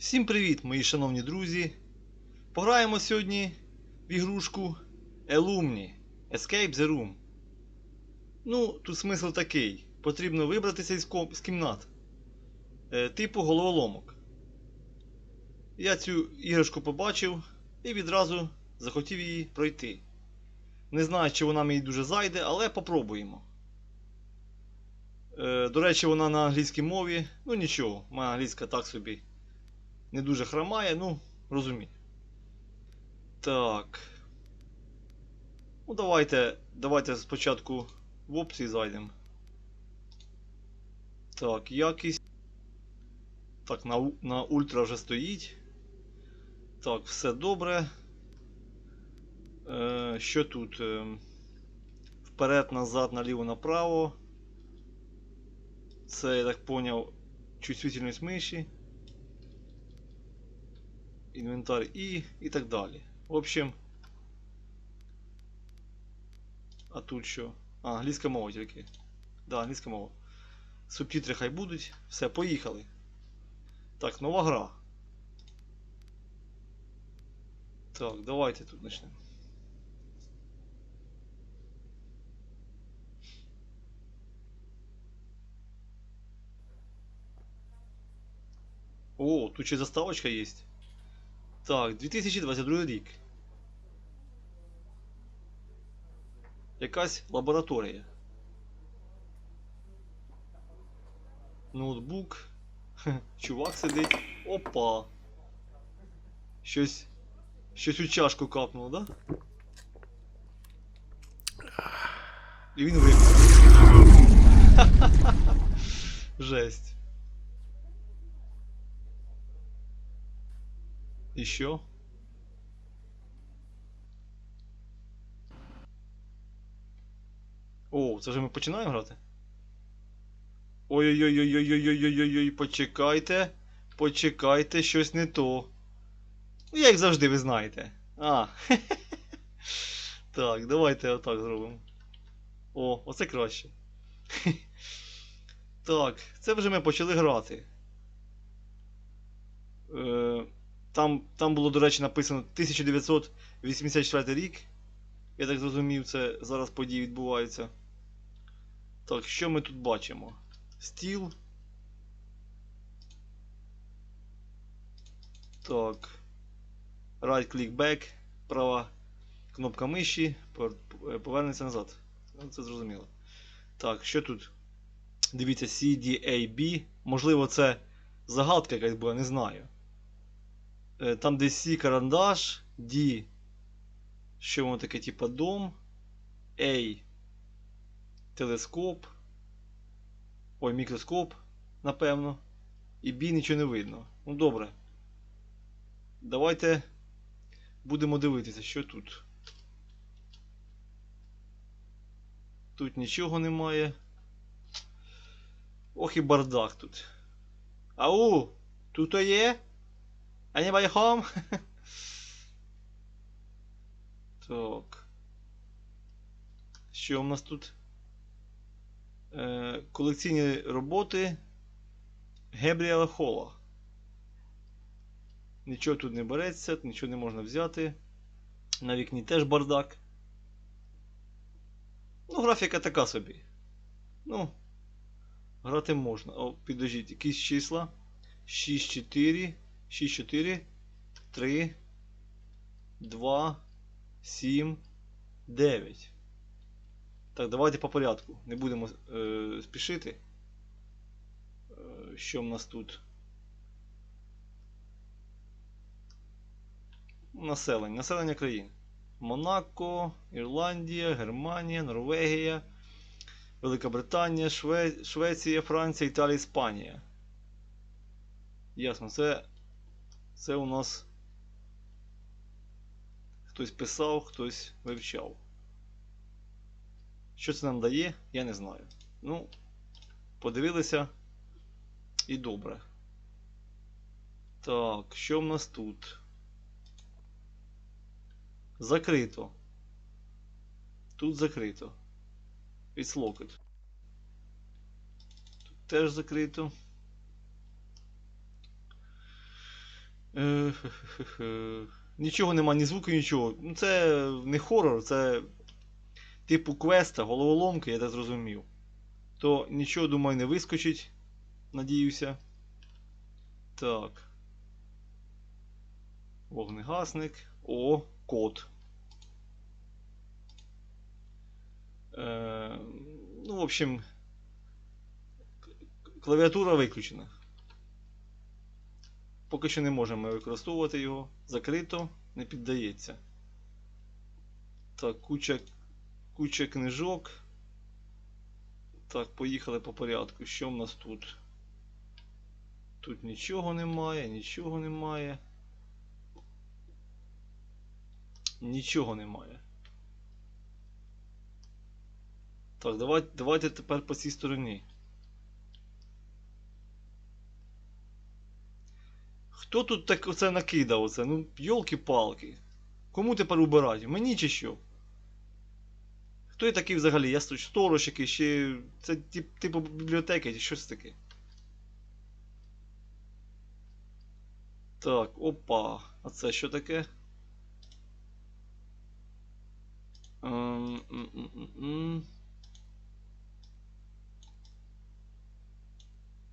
Всім привіт, мої шановні друзі! Пограємо сьогодні в ігрушку Elumni Escape the Room. Ну, тут смисл такий. Потрібно вибратися із, з кімнат. Е, типу головоломок. Я цю іграшку побачив і відразу захотів її пройти. Не знаю, чи вона мені дуже зайде, але попробуємо. Е, до речі, вона на англійській мові. Ну нічого, моя англійська так собі не дуже хромає, ну, розумію. Так. Ну, давайте, давайте спочатку в опції зайдемо. Так, якість. Так, на, на ультра вже стоїть. Так, все добре. Е, що тут? Е, вперед, назад, наліво, направо. Це, я так поняв, чувствительність миші інвентар і і так далі. В общем. А тут що? А, англійська мова тільки. Да, англійська мова. Субтитри хай будуть. Все, поїхали. Так, нова гра. Так, давайте тут почнемо. О, тут ще заставочка є. Так, 2022 рік. Якась лабораторія. Ноутбук. Чувак сидить. Опа. Щось. Щось у чашку капнуло, да? І він випив. Жесть. Що? О, це вже ми починаємо грати? Ой-ой-ой-ой-ой-ой-ой-ой-ой, почекайте. Почекайте, щось не то. Ну, як завжди, ви знаєте. А. Так, давайте отак зробимо. О, оце краще. Так, це вже ми почали грати. Е, там, там було, до речі, написано 1984 рік. Я так зрозумів, це зараз події відбуваються. Так, що ми тут бачимо? Стіл. Так. Right click back. Права кнопка миші. Повернеться назад. Ну, Це зрозуміло. Так, що тут? Дивіться, CDAB. Можливо, це загадка якась була, не знаю. Е, Там де C карандаш, D. Що воно таке, типа дом. A. Телескоп. Ой, мікроскоп, напевно. І B нічого не видно. Ну добре. Давайте будемо дивитися, що тут. Тут нічого немає. Ох і бардак тут. Ау! Тут то є? Anybody home? так. Що у нас тут? Е, колекційні роботи Гебріела Холла. Нічого тут не береться, нічого не можна взяти. На вікні теж бардак. Ну, графіка така собі. Ну, грати можна. О, підождіть, якісь числа. 6, 4, 6, 4, 3, 2, 7, 9. Так, давайте по порядку. Не будемо е, спішити. Е, що в нас тут? Населення. Населення країн. Монако, Ірландія, Германія, Норвегія, Велика Британія, Шве... Швеція, Франція, Італія, Іспанія. Ясно, це. Це у нас хтось писав, хтось вивчав. Що це нам дає, я не знаю. Ну, подивилися і добре. Так, що в нас тут? Закрито. Тут закрито. It's locked. Тут теж закрито. Е, хе-хе-хе. Нічого нема, ні звуку, нічого. Ну це не хорор, це типу квеста, головоломки, я так зрозумів. То нічого, думаю, не вискочить. Надіюся. Так. Вогнегасник. О, код. Е, ну, в общем, клавіатура виключена. Поки що не можемо використовувати його. Закрито, не піддається. Так, куча, куча книжок. Так, поїхали по порядку. Що в нас тут? Тут нічого немає, нічого немає. Нічого немає. Так, давайте, давайте тепер по цій стороні. Хто тут так оце накидав оце? Ну, йолки-палки. Кому тепер убирати? Мені чи що? Хто я такий взагалі? Я сторож якийсь, чи це тип, типу бібліотеки, чи щось таке. Так, опа. А це що таке? Ем.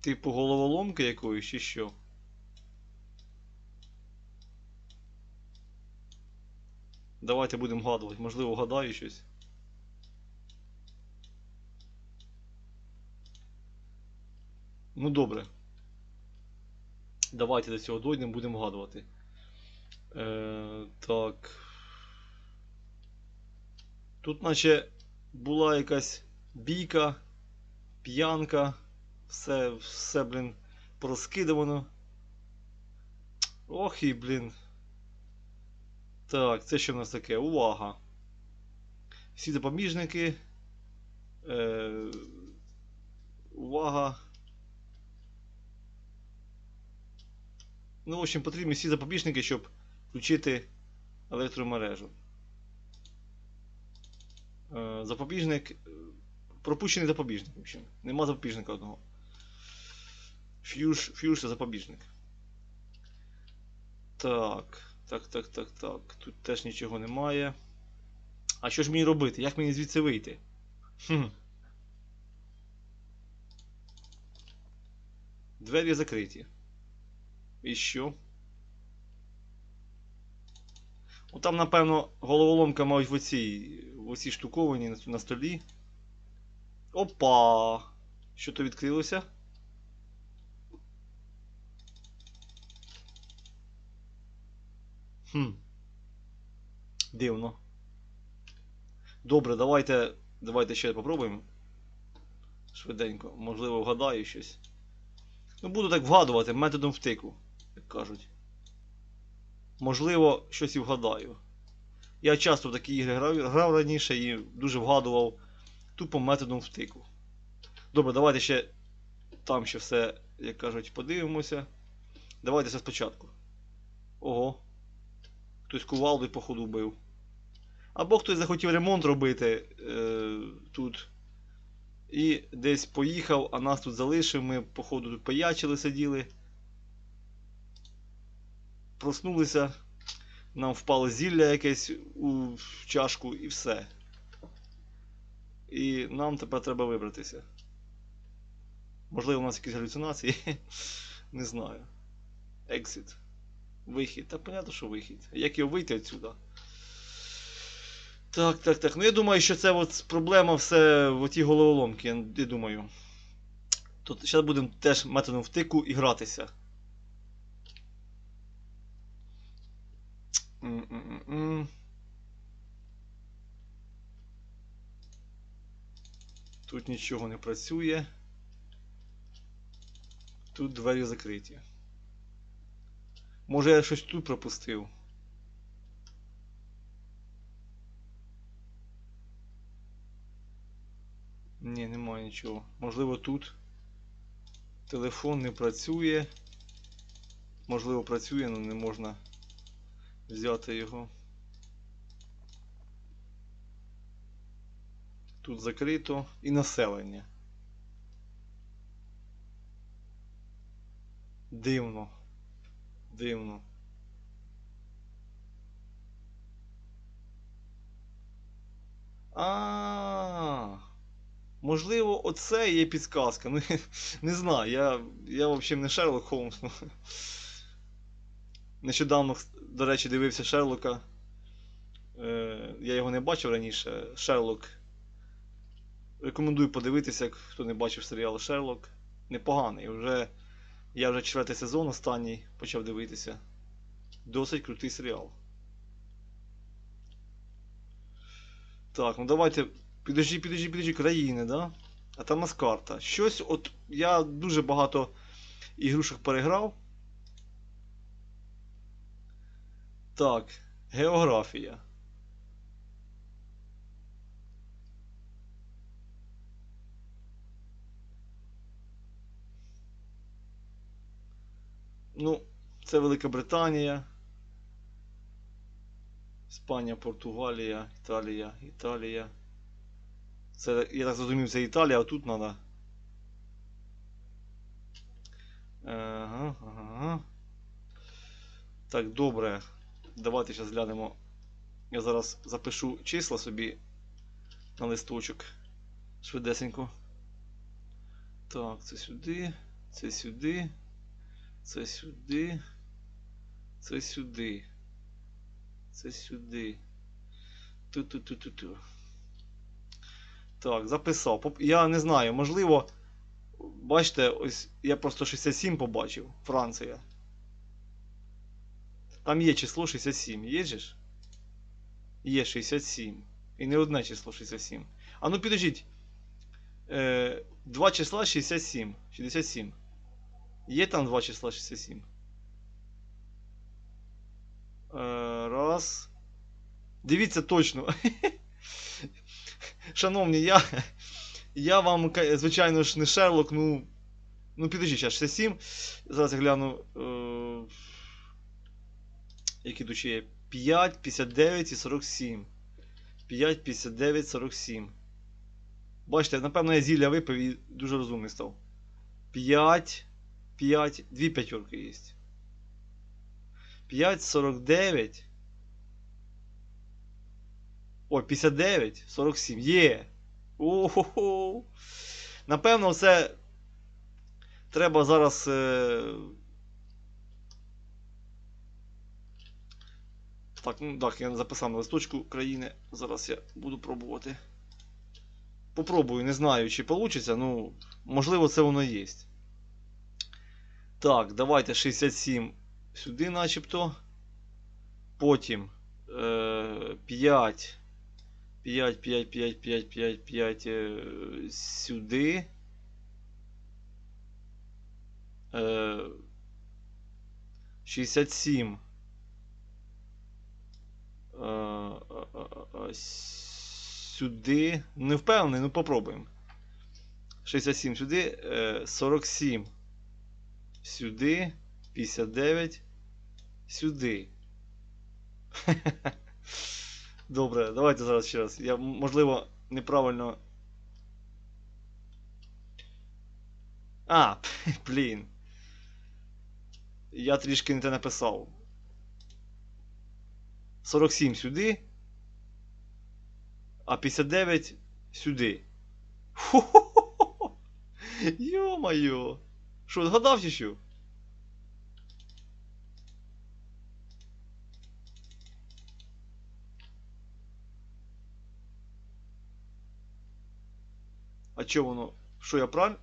Типу головоломки якоїсь, чи що? Давайте будемо вгадувати. Можливо, вгадаю щось. Ну добре. Давайте до цього дойдемо, будемо вгадувати. Е, так. Тут наче була якась бійка, п'янка, все, все, блін, порозкидувано. Ох і, блін. Так, це що в нас таке? Увага. Всі запобіжники. Е, увага. Ну, в общем, потрібні всі запобіжники, щоб включити електромережу. Е, запобіжник. е, Пропущений запобіжник, в общем. Нема запобіжника одного. Фьюж, фьюж це запобіжник. Так. Так, так, так, так. Тут теж нічого немає. А що ж мені робити? Як мені звідси вийти? Хм. Двері закриті. І що? Ну там, напевно, головоломка мають в оцій, в оцій штуковані на столі. Опа! Що то відкрилося? Хм. Дивно. Добре, давайте. Давайте ще попробуємо. Швиденько. Можливо, вгадаю щось. Ну, буду так вгадувати методом втику, як кажуть. Можливо, щось і вгадаю. Я часто в такі ігри грав, грав раніше і дуже вгадував тупо методом втику. Добре, давайте ще там ще все, як кажуть, подивимося. Давайте все спочатку. Ого. Хтось кувалдою походу бив. Або хтось захотів ремонт робити е, тут. І десь поїхав, а нас тут залишив. Ми, походу, тут паячили, сиділи. Проснулися. Нам впало зілля якесь у чашку і все. І нам тепер треба вибратися. Можливо, у нас якісь галюцинації. Не знаю. Exit. Вихід. Та понятно, що вихід. Як його вийти відсюди? Так, так, так. Ну я думаю, що це от проблема все в отій головоломці, я думаю. Тут зараз будемо теж методом втику і гратися. М-м-м-м. Тут нічого не працює. Тут двері закриті. Може я щось тут пропустив. Ні, немає нічого. Можливо, тут телефон не працює. Можливо, працює, але не можна взяти його. Тут закрито і населення. Дивно. Дивно. А. Можливо, оце є підсказка. Ну, не знаю, я, я взагалі не Шерлок Холмс. Нещодавно, до речі, дивився Шерлока. Е, я його не бачив раніше. Шерлок. Рекомендую подивитися, як хто не бачив серіал Шерлок. Непоганий. Вже, я вже четвертий сезон останній почав дивитися. Досить крутий серіал. Так, ну давайте. Підожди, підожди, підожди, країни, да? А там нас карта. Щось, от я дуже багато ігрушок переграв. Так, географія. Ну, це Велика Британія. Іспанія, Португалія, Італія, Італія. Це, я так зрозумів, це Італія, а тут треба. Ага, ага. Так, добре. Давайте зараз глянемо. Я зараз запишу числа собі на листочок. Швидесенько. Так, це сюди, це сюди, це сюди, це сюди. Це сюди. Ту-ту-ту-ту-ту. Так, записав. Я не знаю, можливо. Бачите, ось я просто 67 побачив. Франція. Там є число 67. Є ж? Є 67. І не одне число 67. А ну підождіть. Е, два числа 67. 67. Є там два числа 67. Е, раз. Дивіться точно. Шановні, я. Я вам, звичайно ж, не Шерлок, ну. Ну, підожди, зараз 67. Зараз я гляну. Е, які ще є? 5, 59 і 47. 5, 59, 47. Бачите, напевно, я зілля випив і дуже розумний став. 5, 5, дві п'ятерки є. 5, 49. Ой, 59, 47. Є. Ого. Напевно, це треба зараз. Е... Так, ну так, я записав на листочку країни. Зараз я буду пробувати. Попробую, не знаю, чи вийде, ну, можливо, це воно є. Так, давайте 67 сюди начебто. Потім е, 5. 5, 5, 5, 5, 5, 5 е, сюди. Е, 67. Е, е, е, е, сюди. Не впевнений, ну попробуємо. 67 сюди. Е, 47 сюди. 59 сюди. Добре, давайте зараз ще раз. Я, можливо, неправильно. А, блін. Я трішки не те написав. 47 сюди. А 59 сюди. Хо-хо-хо-хо! Йо-моє! Що, згадав чи що? А чо воно? Що я правильно?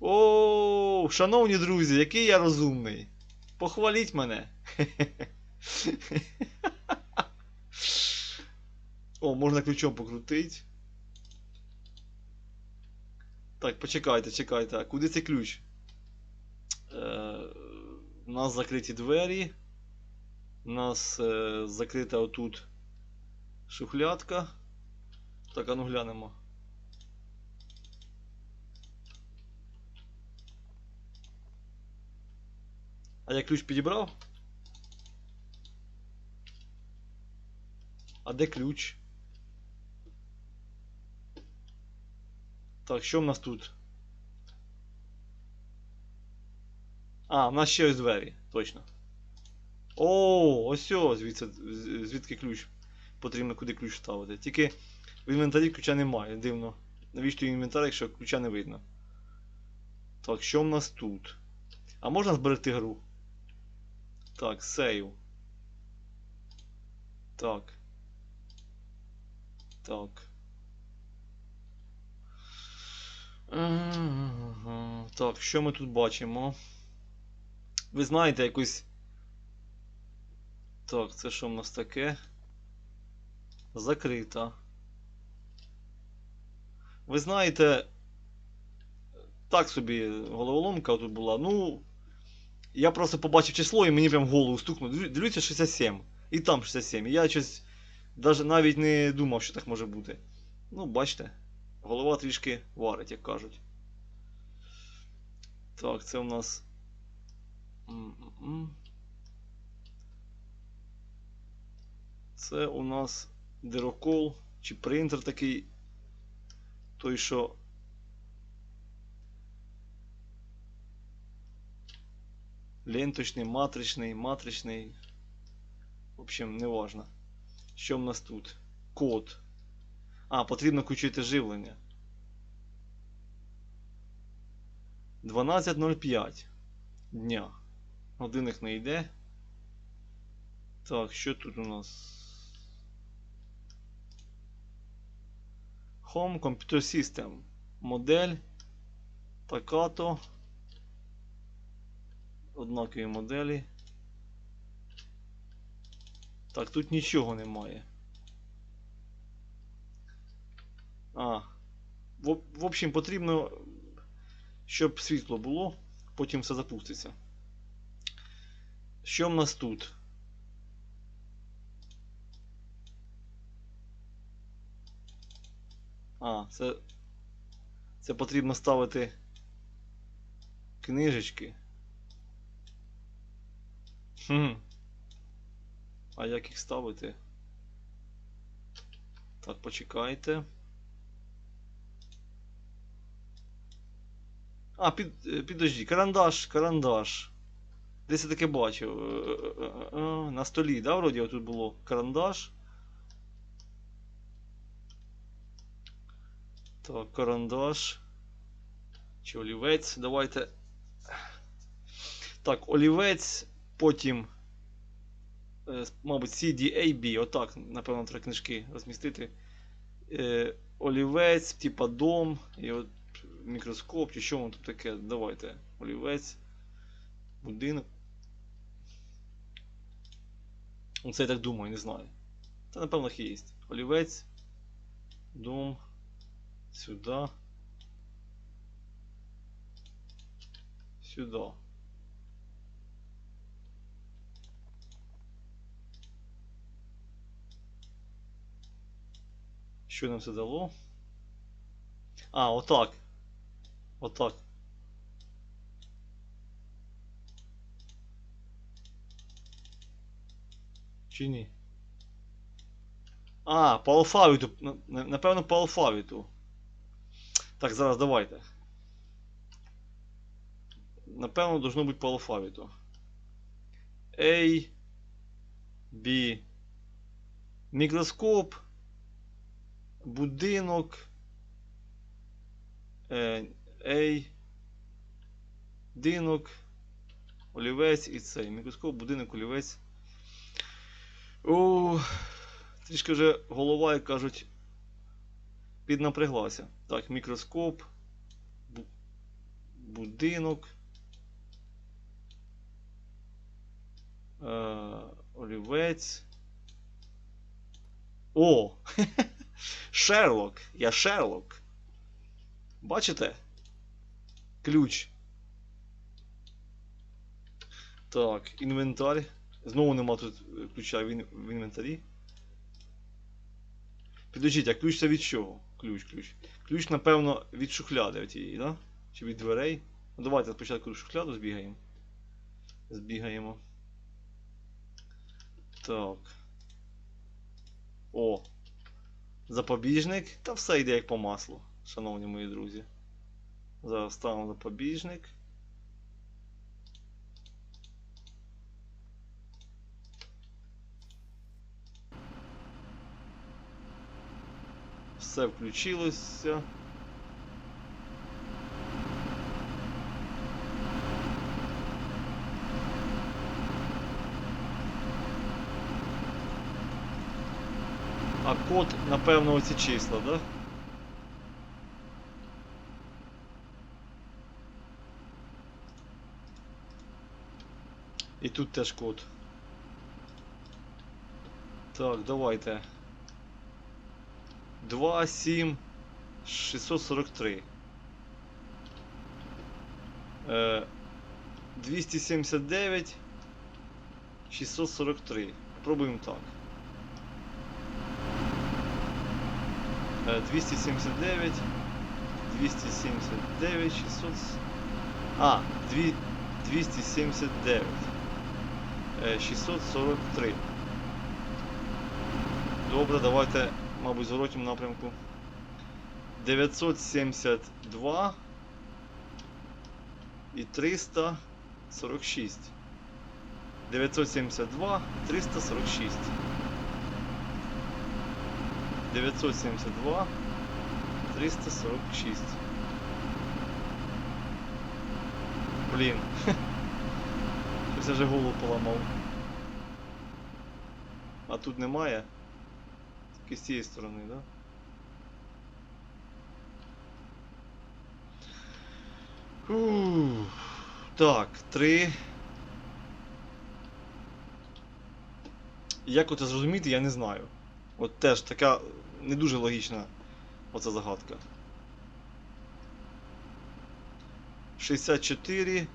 О, шановні друзі, який я розумний. Похваліть мене. О, можна ключом покрутити. Так, почекайте, чекайте. А куди цей ключ? Е, у нас закриті двері. У нас е, закрита отут шухлядка. Так, а ну глянемо. А я ключ підібрав? А де ключ? Так, що в нас тут? А, в нас ще ось двері, точно. О, ось о, звідси, звідки ключ. Потрібно куди ключ ставити. Тільки в інвентарі ключа немає, дивно. Навіщо інвентар, якщо ключа не видно? Так, що в нас тут? А можна зберегти гру? Так, сейв. Так. Так. Ага, Так, що ми тут бачимо? Ви знаєте якусь. Так, це що в нас таке? Закрита. Ви знаєте. Так собі головоломка тут була. Ну. Я просто побачив число і мені прям голову стукнуло. Дивіться 67. І там 67. І я щось навіть не думав, що так може бути. Ну, бачите, голова трішки варить, як кажуть. Так, це у нас. Це у нас дирокол чи принтер такий. Той, що. Ленточний, матричний, матричний. В общем, неважно. Що в нас тут? Код. А, потрібно включити живлення. 12.05 дня. Годинник не йде. Так, що тут у нас? Home Computer System. Модель. Така-то. Однакові моделі. Так, тут нічого немає. А. В, в общем, потрібно, щоб світло було, потім все запуститься. Що в нас тут? А, це. Це потрібно ставити книжечки. Хм. А як їх ставити? Так, почекайте. А, під, е, підожди, карандаш, карандаш. Десь я таке бачив. Е, е, На столі, да, вроді тут було карандаш. Так, карандаш. Чи олівець? Давайте. Так, олівець, потім. Мабуть, CDAB, отак, напевно, треба книжки розмістити. Олівець, типа дом, і от мікроскоп, чи що воно тут таке. Давайте. Олівець. Будинок. Оце я так думаю, не знаю. Та напевно є. Олівець. Дом. Сюди. Сюди. Що нам це дало? А, отак. Отак. Чи ні? А, по алфавіту. На- на- Напевно, по алфавіту. Так, зараз давайте. Напевно, должно бути по алфавіту. A. B. Мікроскоп. Будинок. Е, A. Динок. Олівець і цей. Мікроскоп, будинок, олівець. О, трішки вже голова, як кажуть, піднапряглася. Так, мікроскоп. бу- Будинок. Е, олівець. О! Шерлок. Я Шерлок. Бачите? Ключ. Так, інвентар. Знову нема тут е, ключа в, ін- в інвентарі. Підождіть, а ключ це від чого? Ключ, ключ. Ключ, напевно, від шухляди отієї, да? Чи від дверей. Ну давайте спочатку шухляду збігаємо. Збігаємо. Так. О. Запобіжник. Та все йде як по маслу, шановні мої друзі. Зараз ставимо запобіжник. Все включилося. А код, напевно, оці числа, так? Да? Тут теж код. Так, давайте. 2, 7, 643. Е, 279, 643. Пробуємо так. Е, 279, 279, 600. А, дві- 279. Е, 643. Добре, давайте, мабуть, в зворотньому напрямку. 972 і 346. 972 і 346. 972 346. Блін. Щось я вже голову поламав. А тут немає. Тільки з цієї сторони, да? Фух. Так, три. Як оце зрозуміти, я не знаю. От теж така не дуже логічна оця загадка. 64.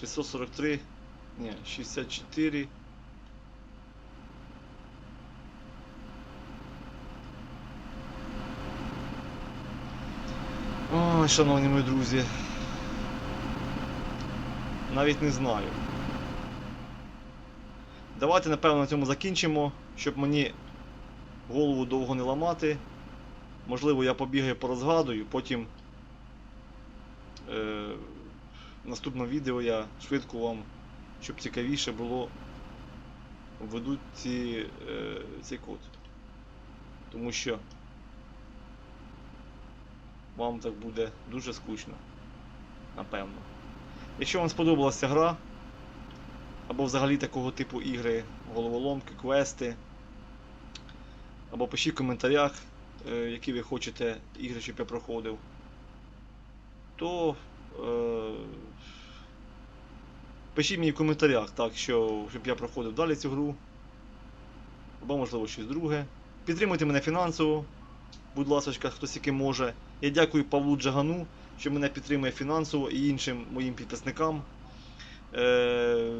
643. Ні, 64. Ой, шановні мої друзі. Навіть не знаю. Давайте, напевно, на цьому закінчимо, щоб мені голову довго не ламати. Можливо, я побігаю порозгадую, потім е, наступному відео я швидко вам, щоб цікавіше було, введу ці, е, цей код. Тому що вам так буде дуже скучно. Напевно. Якщо вам сподобалася гра, або взагалі такого типу ігри, головоломки, квести, або пишіть в коментарях, е, які ви хочете ігри, щоб я проходив, то пишіть мені в коментарях, так, що, щоб я проходив далі цю гру, або можливо щось друге. Підтримуйте мене фінансово, будь ласка, хтось який може. Я дякую Павлу Джагану, що мене підтримує фінансово і іншим моїм підписникам. Е,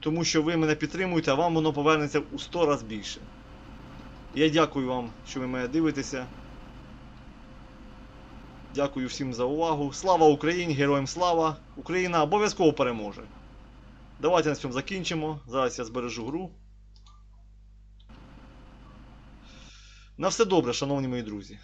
тому що ви мене підтримуєте, а вам воно повернеться у 100 разів більше. Я дякую вам, що ви мене дивитеся. Дякую всім за увагу. Слава Україні! Героям слава! Україна обов'язково переможе. Давайте на цьому закінчимо. Зараз я збережу гру. На все добре, шановні мої друзі.